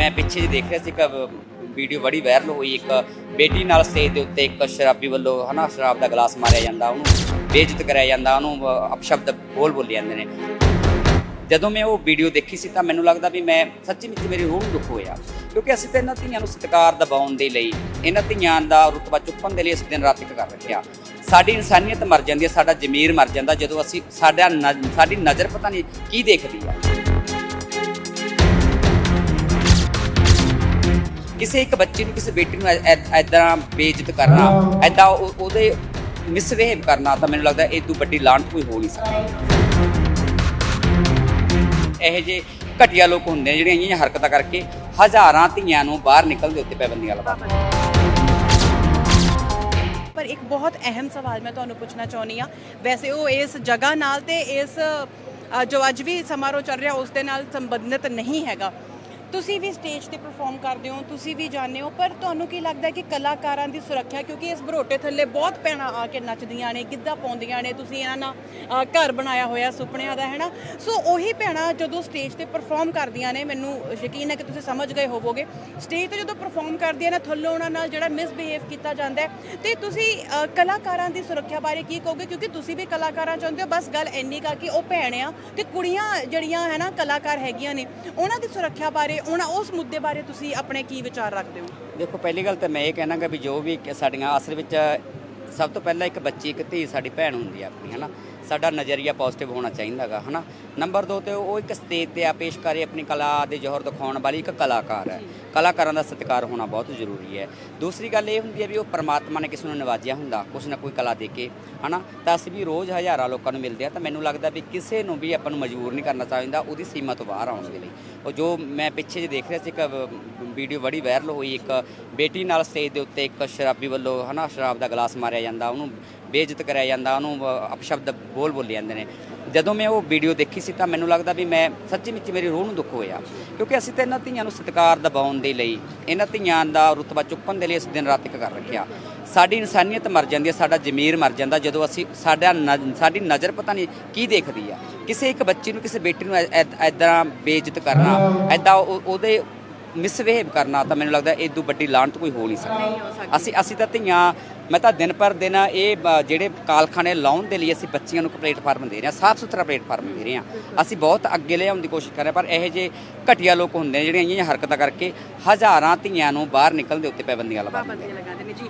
ਮੈਂ ਪਿੱਛੇ ਜੇ ਦੇਖ ਰਿਹਾ ਸੀ ਇੱਕ ਵੀਡੀਓ ਬੜੀ ਵਾਇਰਲ ਹੋਈ, ਇੱਕ ਬੇਟੀ ਨਾਲ ਸਟੇਜ ਦੇ ਉੱਤੇ ਇੱਕ ਸ਼ਰਾਬੀ ਵੱਲੋਂ, ਹਨਾ, ਸ਼ਰਾਬ ਦਾ ਗਲਾਸ ਮਾਰਿਆ ਜਾਂਦਾ, ਉਹਨੂੰ ਬੇਇੱਜ਼ਤ ਕਰਿਆ ਜਾਂਦਾ, ਉਹਨੂੰ ਅਪਸ਼ਬਦ ਬੋਲ ਬੋਲੇ ਜਾਂਦੇ ਨੇ। ਜਦੋਂ ਮੈਂ ਉਹ ਵੀਡੀਓ ਦੇਖੀ ਸੀ ਤਾਂ ਮੈਨੂੰ ਲੱਗਦਾ ਵੀ ਮੈਂ ਸੱਚੀ ਵਿੱਚ ਮੇਰੀ ਰੂਹ ਨੂੰ ਦੁੱਖ ਹੋਇਆ। ਕਿਉਂਕਿ ਅਸੀਂ ਤਾਂ ਇਹਨਾਂ ਧੀਆਂ ਨੂੰ ਸਤਿਕਾਰ ਦਿਵਾਉਣ ਦੇ ਲਈ, ਇਹਨਾਂ ਧੀਆਂ ਦਾ ਰੁਤਬਾ ਚੁੱਕਣ ਦੇ ਲਈ ਅਸੀਂ ਦਿਨ ਰਾਤ ਇੱਕ ਕਰ ਰੱਖਿਆ। ਸਾਡੀ ਇਨਸਾਨੀਅਤ ਮਰ ਜਾਂਦੀ ਹੈ, ਸਾਡਾ ਜ਼ਮੀਰ ਮਰ ਜਾਂਦਾ ਜਦੋਂ ਅਸੀਂ ਸਾਡਾ ਨਜ਼- ਸਾਡੀ ਨਜ਼ਰ ਪਤਾ ਨਹੀਂ ਕੀ ਦੇਖਦੀ ਆ। ਕਿਸੇ ਇੱਕ ਬੱਚੇ ਨੂੰ ਕਿਸੇ ਬੇਟੀ ਨੂੰ ਐਦਾਂ ਬੇਇੱਜ਼ਤ ਕਰਨਾ ਐਦਾਂ ਉਹਦੇ ਮਿਸਬਿਹੇਵ ਕਰਨਾ ਤਾਂ ਮੈਨੂੰ ਲੱਗਦਾ ਇਹ ਤੋਂ ਵੱਡੀ ਲਾਂਟ ਕੋਈ ਹੋ ਨਹੀਂ ਸਕਦੀ। ਇਹੋ ਜਿਹੇ ਘਟੀਆ ਲੋਕ ਹੁੰਦੇ ਜਿਹੜੀਆਂ ਇੰਨੀਆਂ ਹਰਕਤਾਂ ਕਰਕੇ ਹਜ਼ਾਰਾਂ ਧੀਆਂ ਨੂੰ ਬਾਹਰ ਨਿਕਲਣ ਦੇ ਉੱਤੇ ਪਾਬੰਦੀਆਂ ਲਗਾਉਂਦੇ ਪਰ ਇੱਕ ਬਹੁਤ ਅਹਿਮ ਸਵਾਲ ਮੈਂ ਤੁਹਾਨੂੰ ਪੁੱਛਣਾ ਚਾਹੁੰਦੀ ਆ ਵੈਸੇ ਉਹ ਇਸ ਜਗ੍ਹਾ ਨਾਲ ਤੇ ਇਸ ਜੋ ਅੱਜ ਵੀ ਸਮਾਰੋਹ ਚੱਲ ਰਿਹਾ ਉਸ ਦੇ ਨਾਲ ਸੰਬੰਧਿਤ ਨਹੀਂ ਹੈਗਾ। ਤੁਸੀਂ ਵੀ ਸਟੇਜ ਤੇ ਪਰਫਾਰਮ ਕਰਦੇ ਹੋ, ਤੁਸੀਂ ਵੀ ਜਾਣਦੇ ਹੋ, ਪਰ ਤੁਹਾਨੂੰ ਕੀ ਲੱਗਦਾ ਕਿ ਕਲਾਕਾਰਾਂ ਦੀ ਸੁਰੱਖਿਆ, ਕਿਉਂਕਿ ਇਸ ਬਰੋਟੇ ਥੱਲੇ ਬਹੁਤ ਭੈਣਾਂ ਆ ਕੇ ਨੱਚਦੀਆਂ ਨੇ, ਗਿੱਧਾ ਪਾਉਂਦੀਆਂ ਨੇ, ਤੁਸੀਂ ਇਹਨਾਂ ਨਾਲ ਘਰ ਬਣਾਇਆ ਹੋਇਆ ਸੁਪਨਿਆਂ ਦਾ ਹੈ ਨਾ ਸੋ ਉਹੀ ਭੈਣਾਂ ਜਦੋਂ ਸਟੇਜ ਤੇ ਪਰਫਾਰਮ ਕਰਦੀਆਂ ਨੇ, ਮੈਨੂੰ ਯਕੀਨ ਹੈ ਕਿ ਤੁਸੀਂ ਸਮਝ ਗਏ ਹੋਵੋਗੇ ਸਟੇਜ ਤੇ ਜਦੋਂ ਪਰਫਾਰਮ ਕਰਦੀਆਂ ਨੇ, ਥੱਲੋਂ ਉਹਨਾਂ ਨਾਲ ਜਿਹੜਾ ਮਿਸਬਿਹੇਵ ਕੀਤਾ ਜਾਂਦਾ ਹੈ, ਤੇ ਤੁਸੀਂ ਕਲਾਕਾਰਾਂ ਦੀ ਸੁਰੱਖਿਆ ਬਾਰੇ ਕੀ ਕਹੋਗੇ? ਕਿਉਂਕਿ ਤੁਸੀਂ ਵੀ ਕਲਾਕਾਰਾਂ ਚਾਹੁੰਦੇ ਹੋ, ਬਸ ਗੱਲ ਇੰਨੀ ਕਾ ਕਿ ਉਹ ਭੈਣ ਆ, ਤੇ ਕੁੜੀਆਂ ਜਿਹੜੀਆਂ ਹੈ ਨਾ ਕਲਾਕਾਰ ਹੈਗੀਆਂ ਨੇ, ਉਹਨਾਂ ਦੀ ਸੁਰੱਖਿਆ ਬਾਰੇ ਉਹਨਾਂ ਉਸ ਮੁੱਦੇ ਬਾਰੇ ਤੁਸੀਂ ਆਪਣੇ ਕੀ ਵਿਚਾਰ ਰੱਖਦੇ ਹੋ? ਦੇਖੋ, ਪਹਿਲੀ ਗੱਲ ਤਾਂ ਮੈਂ ਇਹ ਕਹਿਣਾਗਾ ਵੀ ਜੋ ਵੀ ਸਾਡੀਆਂ ਅਸਲ ਵਿੱਚ ਸਭ ਤੋਂ ਪਹਿਲਾਂ ਇੱਕ ਬੱਚੀ, ਇੱਕ ਧੀ ਸਾਡੀ ਭੈਣ ਹੁੰਦੀ ਆ ਆਪਣੀ, ਹਨਾ? ਸਾਡਾ ਨਜ਼ਰੀਆ ਪੋਜ਼ਿਟਿਵ ਹੋਣਾ ਚਾਹੀਦਾ ਚਾਹੀਦਾਗਾ ਹਨਾ? ਨੰਬਰ 2 ਤੇ ਉਹ ਇੱਕ ਸਟੇਜ ਤੇ ਆ, ਪੇਸ਼ ਕਰੇ ਆਪਣੀ ਕਲਾ ਦੇ ਜੋਹਰ ਦਿਖਾਉਣ ਵਾਲੀ ਇੱਕ ਕਲਾਕਾਰ ਹੈ। ਕਲਾਕਾਰਾਂ ਦਾ ਸਤਿਕਾਰ ਹੋਣਾ ਬਹੁਤ ਜ਼ਰੂਰੀ ਹੈ। ਦੂਸਰੀ ਗੱਲ ਇਹ ਹੁੰਦੀ ਹੈ ਵੀ ਉਹ ਪਰਮਾਤਮਾ ਨੇ ਕਿਸੇ ਨੂੰ ਨਿਵਾਜਿਆ ਹੁੰਦਾ, ਕੁਛ ਨਾ ਕੋਈ ਕਲਾ ਦੇ ਕੇ, ਹਨਾ? ਤਾਂ ਅਸੀਂ ਵੀ ਰੋਜ਼ ਹਜ਼ਾਰਾਂ ਲੋਕਾਂ ਨੂੰ ਮਿਲਦੇ ਆ ਤਾਂ ਮੈਨੂੰ ਲੱਗਦਾ ਵੀ ਕਿਸੇ ਨੂੰ ਵੀ ਆਪਾਂ ਨੂੰ ਮਜਬੂਰ ਨਹੀਂ ਕਰਨਾ ਚਾਹੀਦਾ ਉਹਦੀ ਸੀਮਾ ਤੋਂ ਬਾਹਰ ਆਉਣ ਦੇ ਲਈ। ਉਹ ਜੋ ਮੈਂ ਪਿੱਛੇ ਜੇ ਦੇਖ ਰਿਹਾ ਸੀ, ਇੱਕ ਵੀਡੀਓ ਬੜੀ ਵਾਇਰਲ ਹੋਈ, ਇੱਕ ਬੇਟੀ ਨਾਲ ਸਟੇਜ ਦੇ ਉੱਤੇ ਇੱਕ ਸ਼ਰਾਬੀ ਵੱਲੋਂ, ਹਨਾ, ਸ਼ਰਾਬ ਦਾ ਗਲਾਸ ਮਾਰਿਆ ਜਾਂਦਾ, ਉਹਨੂੰ ਬੇਇੱਜ਼ਤ ਕਰਿਆ ਜਾਂਦਾ, ਉਹਨੂੰ ਅਪਸ਼ਬਦ ਬੋਲ ਬੋਲੇ ਜਾਂਦੇ ਨੇ। ਜਦੋਂ ਮੈਂ ਉਹ ਵੀਡੀਓ ਦੇਖੀ ਸੀ ਤਾਂ ਮੈਨੂੰ ਲੱਗਦਾ ਵੀ ਮੈਂ ਸੱਚੀ ਵਿੱਚ ਮੇਰੀ ਰੂਹ ਨੂੰ ਦੁੱਖ ਹੋਇਆ। ਕਿਉਂਕਿ ਅਸੀਂ ਤਾਂ ਇਹਨਾਂ ਧੀਆਂ ਨੂੰ ਸਤਿਕਾਰ ਦਿਵਾਉਣ ਦੇ ਲਈ, ਇਹਨਾਂ ਧੀਆਂ ਦਾ ਰੁਤਬਾ ਚੁੱਕਣ ਦੇ ਲਈ ਅਸੀਂ ਦਿਨ ਰਾਤ ਇੱਕ ਕਰ ਰੱਖਿਆ। ਸਾਡੀ ਇਨਸਾਨੀਅਤ ਮਰ ਜਾਂਦੀ ਹੈ, ਸਾਡਾ ਜ਼ਮੀਰ ਮਰ ਜਾਂਦਾ, ਜਦੋਂ ਅਸੀਂ ਸਾਡਾ ਨਜ਼- ਸਾਡੀ ਨਜ਼ਰ ਪਤਾ ਨਹੀਂ ਕੀ ਦੇਖਦੀ ਆ। ਕਿਸੇ ਇੱਕ ਬੱਚੀ ਨੂੰ, ਕਿਸੇ ਬੇਟੀ ਨੂੰ ਐਦਾਂ ਬੇਇੱਜ਼ਤ ਕਰਨਾ, ਐਦਾਂ ਉਹਦੇ ਮਿਸਬਿਹੇਵ ਕਰਨਾ ਤਾਂ ਮੈਨੂੰ ਲੱਗਦਾ ਇਹ ਤੋਂ ਵੱਡੀ ਲਾਂਟ ਕੋਈ ਹੋ ਨਹੀਂ ਸਕਦੀ। ਅਸੀਂ ਅਸੀਂ ਤਾਂ ਧੀਆਂ ਮੈਂ ਤਾਂ ਦਿਨ ਪਰ ਦਿਨ ਇਹ ਜਿਹੜੇ ਕਾਲਖਾਨੇ ਲਾਉਣ ਦੇ ਲਈ ਅਸੀਂ ਬੱਚੀਆਂ ਨੂੰ ਪਲੇਟਫਾਰਮ ਦੇ ਰਹੇ ਹਾਂ ਸਾਫ਼ ਸੁਥਰਾ ਪਲੇਟਫਾਰਮ ਦੇ ਰਹੇ ਹਾਂ। ਅਸੀਂ ਬਹੁਤ ਅੱਗੇ ਲਿਆਉਣ ਦੀ ਕੋਸ਼ਿਸ਼ ਕਰ ਰਹੇ ਹਾਂ, ਪਰ ਇਹੋ ਜਿਹੇ ਘਟੀਆ ਲੋਕ ਹੁੰਦੇ ਨੇ ਜਿਹੜੀਆਂ ਇੰਨੀਆਂ ਹਰਕਤਾਂ ਕਰਕੇ ਹਜ਼ਾਰਾਂ ਧੀਆਂ ਨੂੰ ਬਾਹਰ ਨਿਕਲਣ ਦੇ ਉੱਤੇ ਪਾਬੰਦੀਆਂ ਨੇ। ਲਗਾਉਂਦੇ ਨੇ। ਜੀ